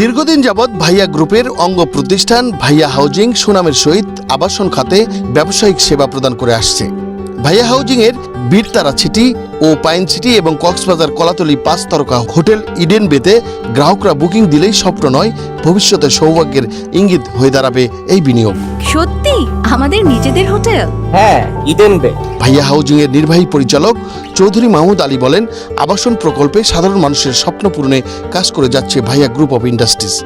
দীর্ঘদিন যাবৎ ভাইয়া গ্রুপের অঙ্গ প্রতিষ্ঠান ভাইয়া হাউজিং সুনামের সহিত আবাসন খাতে ব্যবসায়িক সেবা প্রদান করে আসছে। ভাইয়া হাউজিং এর বীরতারা সিটি ও পাইন সিটি এবং কক্সবাজার কলাতলি পাঁচ তারকা হোটেল ইডেন বেতে গ্রাহকরা বুকিং দিলেই স্বপ্ন নয় ভবিষ্যতে সৌভাগ্যের ইঙ্গিত হয়ে দাঁড়াবে এই বিনিয়োগ। সত্যি? আমাদের নিজেদের হোটেল? হ্যাঁ ইডেন বে। ভাইয়া হাউজিং এর নির্বাহী পরিচালক চৌধুরী মাহমুদ আলী বলেন আবাসন প্রকল্পে সাধারণ মানুষের স্বপ্ন পূরণে কাজ করে যাচ্ছে ভাইয়া গ্রুপ অফ ইন্ডাস্ট্রিজ।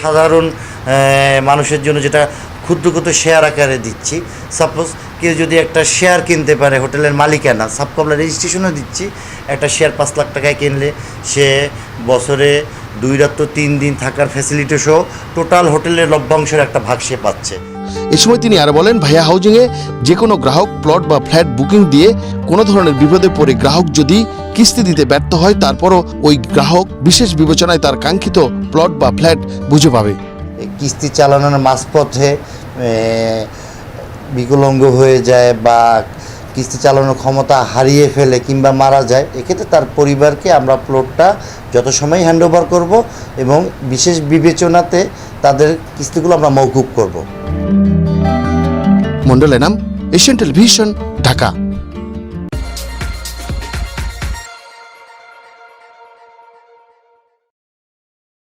সাধারণ মানুষের জন্য যেটা ক্ষুদ্র ক্ষুদ্র শেয়ার আকারে দিচ্ছি। সাপোজ কেউ যদি একটা শেয়ার কিনতে পারে হোটেলের মালিকানা সাবকবলা রেজিস্ট্রেশনও দিচ্ছি। একটা শেয়ার পাঁচ লাখ টাকায় কিনলে সে বছরে দুই রাত্র তিন দিন থাকার ফ্যাসিলিটি সহ টোটাল হোটেলের লভ্যাংশের একটা ভাগ সে পাচ্ছে। এ সময় তিনি আরও বলেন, ভাইয়া হাউজিংয়ে যে কোনো গ্রাহক প্লট বা ফ্ল্যাট বুকিং দিয়ে কোনো ধরনের বিপদে পড়ে গ্রাহক যদি কিস্তি দিতে ব্যর্থ হয় তারপরও ওই গ্রাহক বিশেষ বিবেচনায় তার কাঙ্ক্ষিত প্লট বা ফ্ল্যাট বুঝে পাবে। কিস্তি চালানোর মাঝপথে বিকলাঙ্গ হয়ে যায় বা কিস্তি চালানোর ক্ষমতা হারিয়ে ফেলে কিংবা মারা যায় এক্ষেত্রে তার পরিবারকে আমরা প্লটটা যত সময় হ্যান্ড ওভার করব এবং বিশেষ বিবেচনাতে তাদের কিস্তিগুলো আমরা মৌকুব করব। মন্ডল নাম এশিয়ান টেলিভিশন ঢাকা।